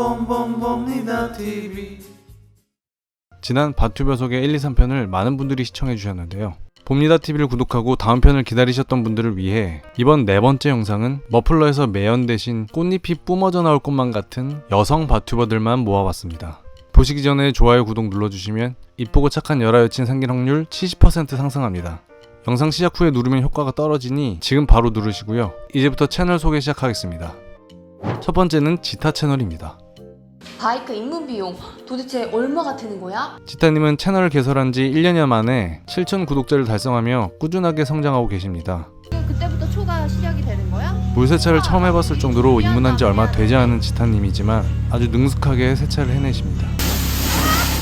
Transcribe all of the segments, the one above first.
봄봄봄봄봄봄니다 TV 지난 바튜버 소개 1, 2, 3편을 많은 분들이 시청해 주셨는데요. 봅니다 TV를 구독하고 다음 편을 기다리셨던 분들을 위해 이번 네 번째 영상은 머플러에서 매연 대신 꽃잎이 뿜어져 나올 것만 같은 여성 바튜버들만 모아봤습니다. 보시기 전에 좋아요, 구독 눌러주시면 이쁘고 착한 여라 여친 생길 확률 70% 상승합니다. 영상 시작 후에 누르면 효과가 떨어지니 지금 바로 누르시고요. 이제부터 채널 소개 시작하겠습니다. 첫 번째는 지타 채널입니다. 바이크 입문 비용 도대체 얼마가 드는 거야? 지타님은 채널을 개설한 지 1년여 만에 7천 구독자를 달성하며 꾸준하게 성장하고 계십니다. 그때부터 초가 시작이 되는 거야? 물세차를 처음 해봤을 정도로 입문한 지 얼마 되지 않은 지타님이지만 아주 능숙하게 세차를 해내십니다.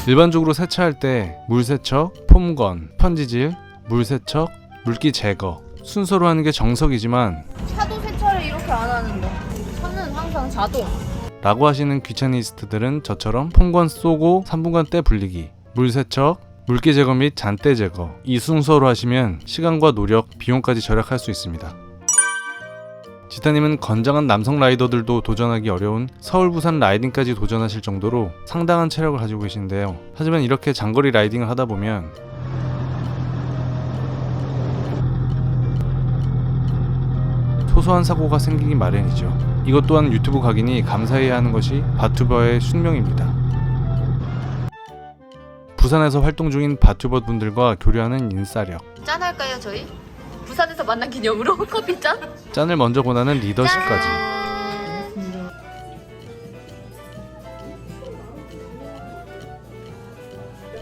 일반적으로 세차할 때 물세척, 폼건, 편지질, 물세척, 물기 제거 순서로 하는 게 정석이지만 차도 세차를 이렇게 안 하는데 차는 항상 자동 라고 하시는 귀차니스트들은 저처럼 폼건 쏘고 3분간 때 불리기, 물 세척, 물기 제거 및 잔때 제거 이 순서로 하시면 시간과 노력, 비용까지 절약할 수 있습니다. 지타님은 건장한 남성 라이더들도 도전하기 어려운 서울 부산 라이딩까지 도전하실 정도로 상당한 체력을 가지고 계신데요. 하지만 이렇게 장거리 라이딩을 하다 보면 소소한 사고가 생기기 마련이죠. 이것 또한 유튜브 각인이 감사해야 하는 것이 바튜버의 숙명입니다. 부산에서 활동 중인 바튜버 분들과 교류하는 인싸력, 짠할까요 저희? 부산에서 만난 기념으로 커피 짠? 짠을 먼저 권하는 리더십까지.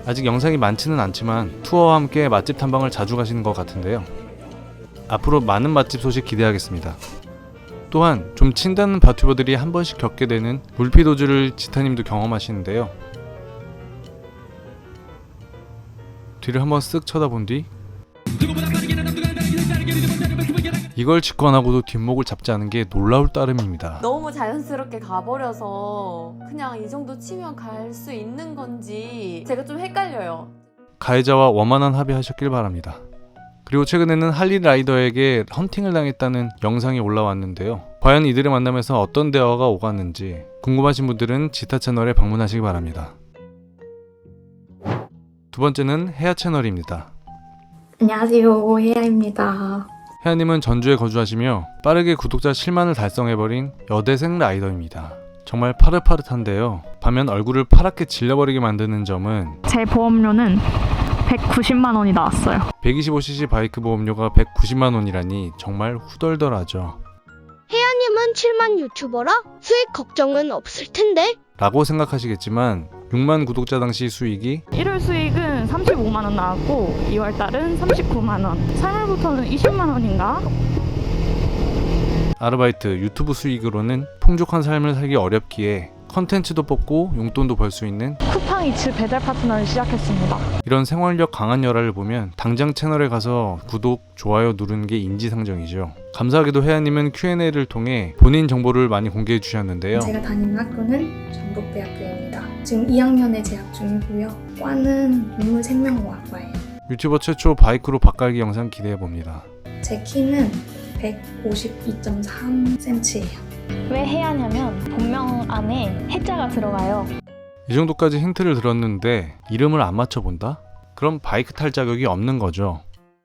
아직 영상이 많지는 않지만 투어와 함께 맛집 탐방을 자주 가시는 것 같은데요. 앞으로 많은 맛집 소식 기대하겠습니다. 또한 좀 친다는 바튜버들이 한 번씩 겪게 되는 물피도주를 지타님도 경험하시는데요. 뒤를 한번 쓱 쳐다본 뒤 이걸 직관하고도 뒷목을 잡지 않은 게 놀라울 따름입니다. 너무 자연스럽게 가버려서 그냥 이 정도 치면 갈 수 있는 건지 제가 좀 헷갈려요. 가해자와 원만한 합의하셨길 바랍니다. 그리고 최근에는 할리 라이더에게 헌팅을 당했다는 영상이 올라왔는데요. 과연 이들의 만남에서 어떤 대화가 오갔는지 궁금하신 분들은 지타 채널에 방문하시기 바랍니다. 두 번째는 해야 채널입니다. 안녕하세요, 혜야입니다. 혜아님은 전주에 거주하시며 빠르게 구독자 7만을 달성해버린 여대생 라이더입니다. 정말 파릇파릇한데요. 반면 얼굴을 파랗게 질려버리게 만드는 점은 제 보험료는 190만 원이 나왔어요. 125cc 바이크 보험료가 190만 원이라니 정말 후덜덜하죠. 님은 7만 유튜버라 수익 걱정은 없을 텐데. 라고 생각하시겠지만 6만 구독자 당시 수익이 1월 수익은 35만 원 나왔고 2월 달은 39만 원. 3월부터는 20만 원인가? 아르바이트 유튜브 수익으로는 풍족한 삶을 살기 어렵기에 컨텐츠도 뽑고 용돈도 벌 수 있는 쿠팡 이츠 배달 파트너를 시작했습니다. 이런 생활력 강한 열화를 보면 당장 채널에 가서 구독, 좋아요 누르는 게 인지상정이죠. 감사하게도 혜아님은 Q&A를 통해 본인 정보를 많이 공개해 주셨는데요. 제가 다니는 학교는 전북대학교입니다. 지금 2학년에 재학 중이고요. 과는 동물생명과학과예요. 유튜버 최초 바이크로 바깔기 영상 기대해 봅니다. 제 키는 152.3cm예요. 왜 해야 하냐면 본명 안에 해자가 들어가요. 이 정도까지 힌트를 들었는데 이름을 안 맞춰본다? 그럼 바이크 탈 자격이 없는 거죠.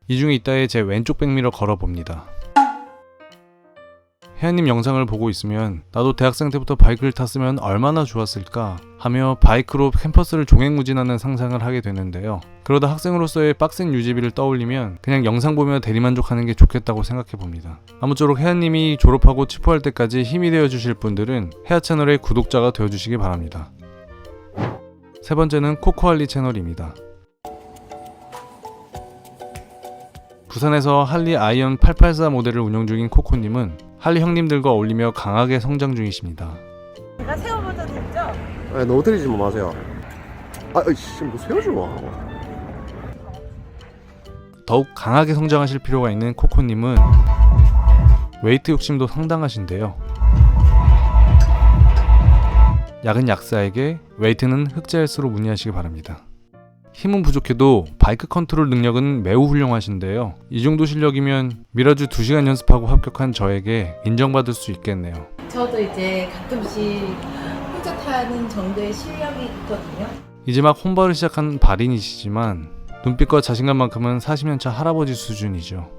이 중에 이따에 제 왼쪽 백미러 걸어봅니다. 혜연님 영상을 보고 있으면 나도 대학생 때부터 바이크를 탔으면 얼마나 좋았을까 하며 바이크로 캠퍼스를 종횡무진하는 상상을 하게 되는데요. 그러다 학생으로서의 빡센 유지비를 떠올리면 그냥 영상 보며 대리만족하는 게 좋겠다고 생각해 봅니다. 아무쪼록 혜연님이 졸업하고 치포할 때까지 힘이 되어 주실 분들은 혜아 채널의 구독자가 되어 주시기 바랍니다. 세 번째는 코코할리 채널입니다. 부산에서 할리 아이언 884 모델을 운영 중인 코코님은 할리 형님들과 어울리며 강하게 성장 중이십니다. 제가 새우 버전 됐죠? 아니 너무 때리지 마 마세요. 아, 이씨, 뭐 세워줘 마. 더욱 강하게 성장하실 필요가 있는 코코님은 웨이트 욕심도 상당하신데요. 약은 약사에게, 웨이트는 흑자일수로 문의하시기 바랍니다. 힘은 부족해도 바이크 컨트롤 능력은 매우 훌륭하신데요. 이 정도 실력이면 미라주 2시간 연습하고 합격한 저에게 인정받을 수 있겠네요. 저도 이제 가끔씩 혼자 타는 정도의 실력이 있거든요. 이제 막 혼발을 시작한 발인이시지만 눈빛과 자신감만큼은 40년차 할아버지 수준이죠.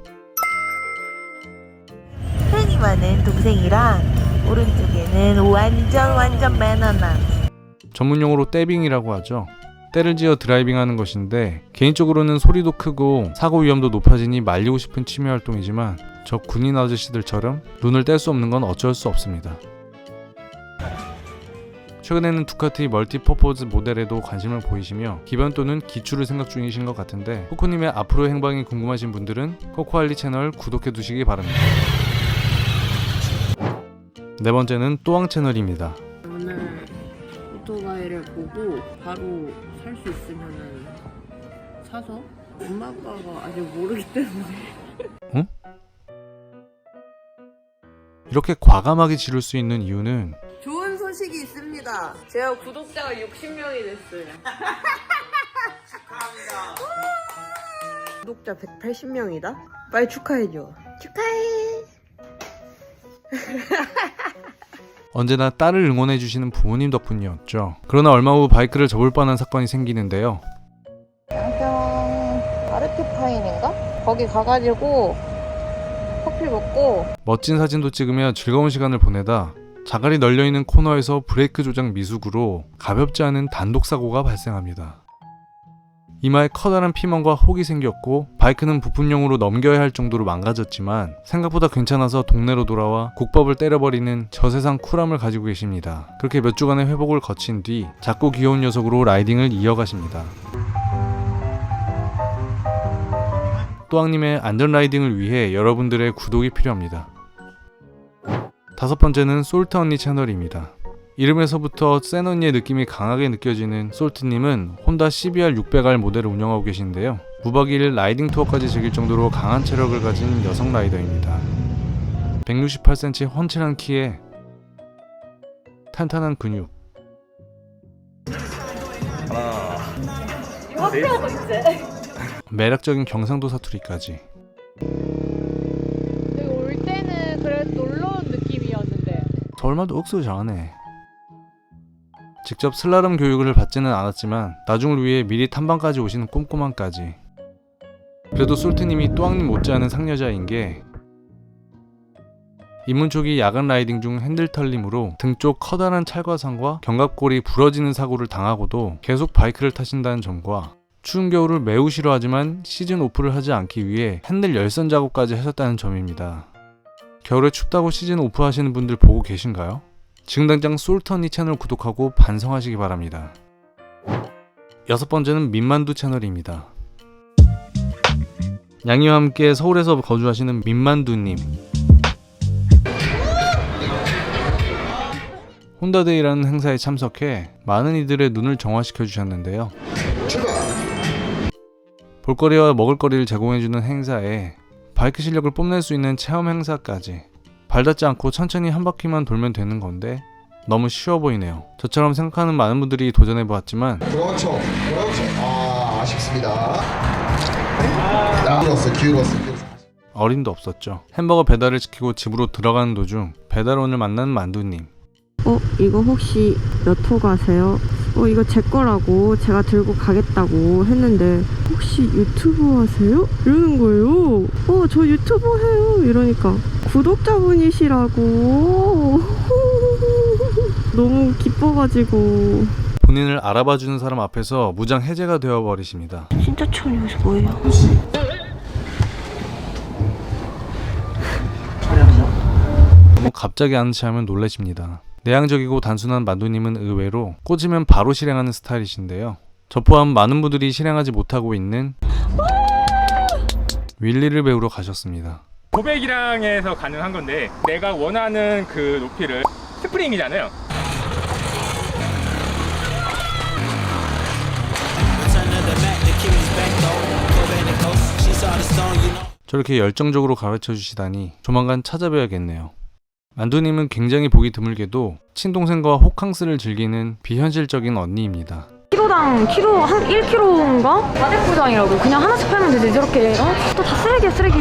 팬이 많은 동생이랑 오른쪽에는 완전 완전 매너남. 전문용어로 떼빙이라고 하죠. 때를 지어 드라이빙하는 것인데 개인적으로는 소리도 크고 사고 위험도 높아지니 말리고 싶은 취미 활동이지만 저 군인 아저씨들처럼 눈을 뗄 수 없는 건 어쩔 수 없습니다. 최근에는 두카티 멀티퍼포즈 모델에도 관심을 보이시며 기변 또는 기출을 생각 중이신 것 같은데 코코님의 앞으로의 행방이 궁금하신 분들은 코코알리 채널 구독해 두시기 바랍니다. 네 번째는 또왕 채널입니다. 보고 바로 살 수 있으면은 사서 엄마 아빠가 아직 모르기 때문에 이렇게 과감하게 지를 수 있는 이유는 좋은 소식이 있습니다. 제가 구독자가 60명이 됐어요. 축하합니다. 구독자 180명이다. 빨리 축하해줘. 축하해. 언제나 딸을 응원해주시는 부모님 덕분이었죠. 그러나 얼마 후 바이크를 접을 뻔한 사건이 생기는데요. 양평 아르피파인인가? 거기 가가지고 커피 먹고 멋진 사진도 찍으며 즐거운 시간을 보내다 자갈이 널려있는 코너에서 브레이크 조작 미숙으로 가볍지 않은 단독 사고가 발생합니다. 이마에 커다란 피멍과 혹이 생겼고 바이크는 부품용으로 넘겨야 할 정도로 망가졌지만 생각보다 괜찮아서 동네로 돌아와 국밥을 때려버리는 저세상 쿨함을 가지고 계십니다. 그렇게 몇 주간의 회복을 거친 뒤 작고 귀여운 녀석으로 라이딩을 이어가십니다. 또왕님의 안전 라이딩을 위해 여러분들의 구독이 필요합니다. 다섯 번째는 솔트 언니 채널입니다. 이름에서부터 센 언니의 느낌이 강하게 느껴지는 솔트님은 혼다 CBR 600R 모델을 운영하고 계신데요. 무박 2일 라이딩 투어까지 즐길 정도로 강한 체력을 가진 여성 라이더입니다. 168cm 훤칠한 키에 탄탄한 근육. 매력적인 경상도 사투리까지. 여기 올 때는 그래 놀러 온 느낌이었는데 저 얼마도 억수 잘하네. 직접 슬라름 교육을 받지는 않았지만 나중을 위해 미리 탐방까지 오시는 꼼꼼함까지. 그래도 솔트님이 또왕님 못지않은 상여자인 게 입문 초기 야간 라이딩 중 핸들 털림으로 등 쪽 커다란 찰과상과 견갑골이 부러지는 사고를 당하고도 계속 바이크를 타신다는 점과 추운 겨울을 매우 싫어하지만 시즌 오프를 하지 않기 위해 핸들 열선 작업까지 하셨다는 점입니다. 겨울에 춥다고 시즌 오프 하시는 분들 보고 계신가요? 지금 당장 솔터니 채널 구독하고 반성하시기 바랍니다. 여섯 번째는 민만두 채널입니다. 양이와 함께 서울에서 거주하시는 민만두님. 혼다데이라는 행사에 참석해 많은 이들의 눈을 정화시켜 주셨는데요. 볼거리와 먹을거리를 제공해주는 행사에 바이크 실력을 뽐낼 수 있는 체험 행사까지 발 닿지 않고 천천히 한 바퀴만 돌면 되는 건데 너무 쉬워 보이네요. 저처럼 생각하는 많은 분들이 도전해 보았지만 그렇죠. 그렇죠. 아, 아쉽습니다. 기울었어, 기울었어, 기울었어. 어림도 없었죠. 햄버거 배달을 시키고 집으로 들어가는 도중 배달원을 만난 만두님. 어 이거 혹시 몇 호 가세요? 어 이거 제 거라고 제가 들고 가겠다고 했는데 혹시 유튜브 하세요? 이러는 거예요. 어 저 유튜브 해요. 이러니까 구독자분이시라고 너무 기뻐가지고 본인을 알아봐 주는 사람 앞에서 무장 해제가 되어 버리십니다. 진짜 천이오시 뭐예요? 너무 갑자기 안치하면 놀라십니다. 내향적이고 단순한 만두님은 의외로 꽂으면 바로 실행하는 스타일이신데요. 저 포함 많은 분들이 실행하지 못하고 있는 윌리를 배우러 가셨습니다. 고백이랑에서 가능한 건데 내가 원하는 그 높이를 스프링이잖아요. 저렇게 열정적으로 가르쳐 주시다니 조만간 찾아뵈야겠네요. 만두님은 굉장히 보기 드물게도 친동생과 호캉스를 즐기는 비현실적인 언니입니다. 키로당 키로 한 1kg인가? 가대포장이라고 그냥 하나씩 팔면 되지 저렇게 어? 또 다 쓰레기야 쓰레기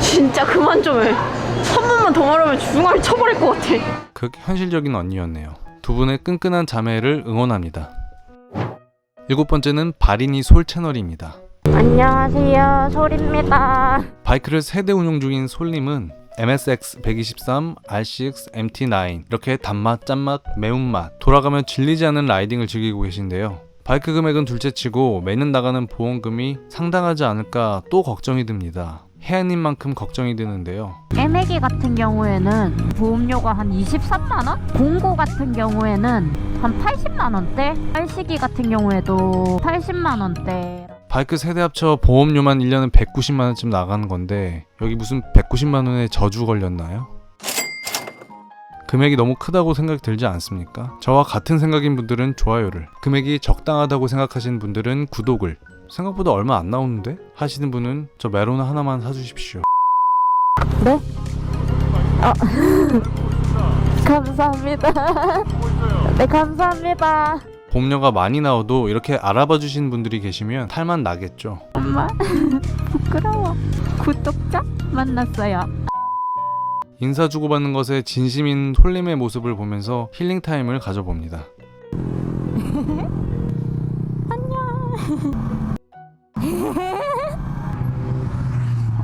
진짜 그만 좀해 한 번만 더 말하면 중앙에 쳐버릴 것 같아 극 현실적인 언니였네요. 두 분의 끈끈한 자매를 응원합니다. 일곱 번째는 바리니 솔 채널입니다. 안녕하세요. 솔입니다. 바이크를 세대 운용 중인 솔님은 MSX 123, RCX, MT9 이렇게 단맛, 짠맛, 매운맛 돌아가면 질리지 않는 라이딩을 즐기고 계신데요. 바이크 금액은 둘째치고 매년 나가는 보험금이 상당하지 않을까 또 걱정이 듭니다. 혜아님만큼 걱정이 되는데요. 애매기 같은 경우에는 보험료가 한 23만 원? 공고 같은 경우에는 한 80만 원대? 빨시기 같은 경우에도 80만 원대. 바이크 세대 합쳐 보험료만 1년은 190만 원쯤 나가는 건데 여기 무슨 190만 원에 저주 걸렸나요? 금액이 너무 크다고 생각이 들지 않습니까? 저와 같은 생각인 분들은 좋아요를, 금액이 적당하다고 생각하시는 분들은 구독을, 생각보다 얼마 안 나오는데? 하시는 분은 저 메로나 하나만 사주십시오. 네? 아, 감사합니다. 네, 감사합니다. 보험료가 많이 나와도 이렇게 알아봐 주시는 분들이 계시면 탈만 나겠죠. 엄마, 부끄러워. 구독자 만났어요. 인사 주고받는 것에 진심인 솔림의 모습을 보면서 힐링 타임을 가져봅니다.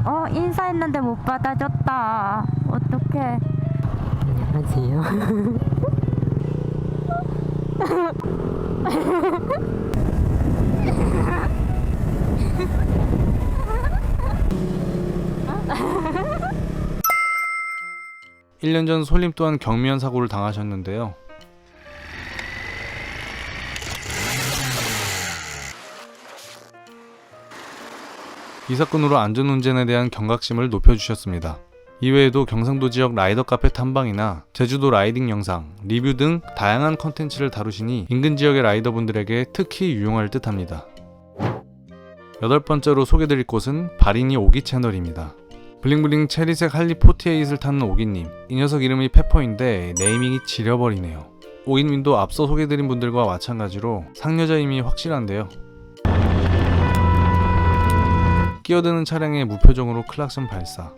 어, 인사했는데 못 받아줬다. 어떡해. 안녕하세요. 일년전 솔림 또한 경미한 사고를 당하셨는데요. 이 사건으로 안전운전에 대한 경각심을 높여주셨습니다. 이외에도 경상도 지역 라이더 카페 탐방이나 제주도 라이딩 영상, 리뷰 등 다양한 컨텐츠를 다루시니 인근 지역의 라이더분들에게 특히 유용할 듯 합니다. 여덟 번째로 소개드릴 곳은 바리니 오기 채널입니다. 블링블링 체리색 할리 48을 타는 오기님. 이 녀석 이름이 페퍼인데 네이밍이 지려버리네요. 오기님도 앞서 소개드린 분들과 마찬가지로 상여자임이 확실한데요. 끼어드는 차량에 무표정으로 클락션 발사.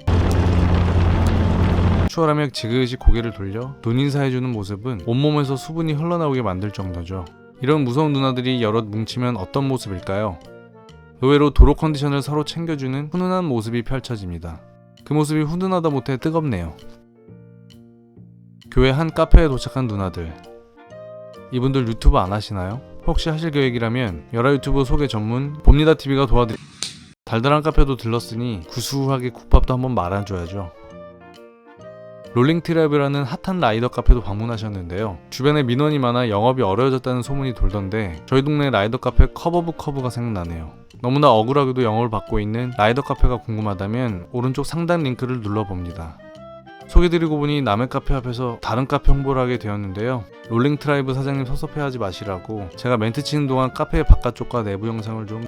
추월하며 지그시 고개를 돌려 눈 인사해주는 모습은 온몸에서 수분이 흘러나오게 만들 정도죠. 이런 무서운 누나들이 여럿 뭉치면 어떤 모습일까요? 의외로 도로 컨디션을 서로 챙겨주는 훈훈한 모습이 펼쳐집니다. 그 모습이 훈훈하다 못해 뜨겁네요. 교회 한 카페에 도착한 누나들. 이분들 유튜브 안 하시나요? 혹시 하실 계획이라면 열화 유튜브 소개 전문 봅니다 TV가 도와드리. 달달한 카페도 들렀으니 구수하게 국밥도 한번 말아줘야죠. 롤링트랩이라는 핫한 라이더 카페도 방문하셨는데요. 주변에 민원이 많아 영업이 어려워졌다는 소문이 돌던데 저희 동네 라이더 카페 커버브 커브가 생각나네요. 너무나 억울하게도 영업을 받고 있는 라이더 카페가 궁금하다면 오른쪽 상단 링크를 눌러봅니다. 소개드리고 보니 남의 카페 앞에서 다른 카페 홍보를 하게 되었는데요. 롤링 트라이브 사장님 섭섭해하지 마시라고 제가 멘트 치는 동안 카페 바깥쪽과 내부 영상을 좀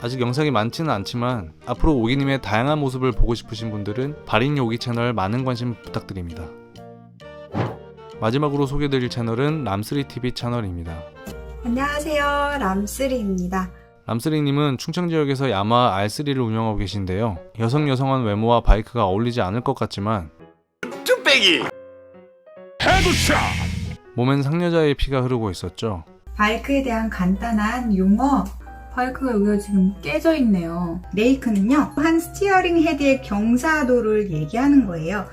아직 영상이 많지는 않지만 앞으로 오기님의 다양한 모습을 보고 싶으신 분들은 바린 요기 채널 많은 관심 부탁드립니다. 마지막으로 소개드릴 채널은 람스리TV 채널입니다. 안녕하세요. 람쓰리입니다. 람스리님은 충청 지역에서 야마 R3를 운영하고 계신데요. 여성 여성한 외모와 바이크가 어울리지 않을 것 같지만 쭈빼기 헤드샷 몸엔 상여자의 피가 흐르고 있었죠. 바이크에 대한 간단한 용어. 바이크가 여기가 지금 깨져 있네요. 레이크는요, 한 스티어링 헤드의 경사도를 얘기하는 거예요.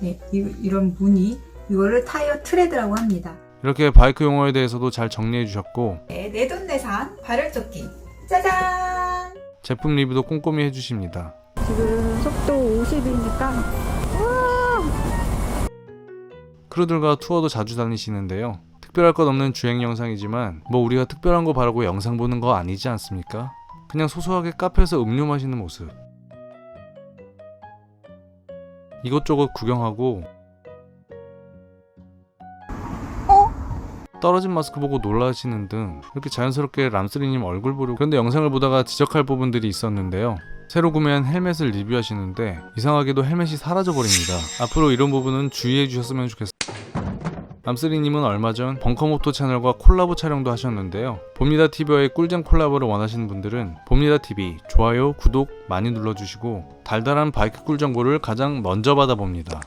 네, 이, 런 무늬. 이거를 타이어 트레드라고 합니다. 이렇게 바이크 용어에 대해서도 잘 정리해 주셨고 네, 내돈내산 발열조끼. 짜잔! 제품 리뷰도 꼼꼼히 해주십니다. 지금 속도 50이니까 크루들과 투어도 자주 다니시는데요. 특별할 것 없는 주행 영상이지만 뭐 우리가 특별한 거 바라고 영상 보는 거 아니지 않습니까? 그냥 소소하게 카페에서 음료 마시는 모습. 이것저것 구경하고 떨어진 마스크 보고 놀라시는 등 이렇게 자연스럽게 람스리님 얼굴 보려고 그런데 영상을 보다가 지적할 부분들이 있었는데요. 새로 구매한 헬멧을 리뷰하시는데 이상하게도 헬멧이 사라져 버립니다. 앞으로 이런 부분은 주의해 주셨으면 좋겠습니다. 남쓰리님은 얼마 전 벙커모토 채널과 콜라보 촬영도 하셨는데요. 봅니다 TV와의 꿀잼 콜라보를 원하시는 분들은 봅니다 TV 좋아요, 구독 많이 눌러주시고 달달한 바이크 꿀 정보를 가장 먼저 받아봅니다.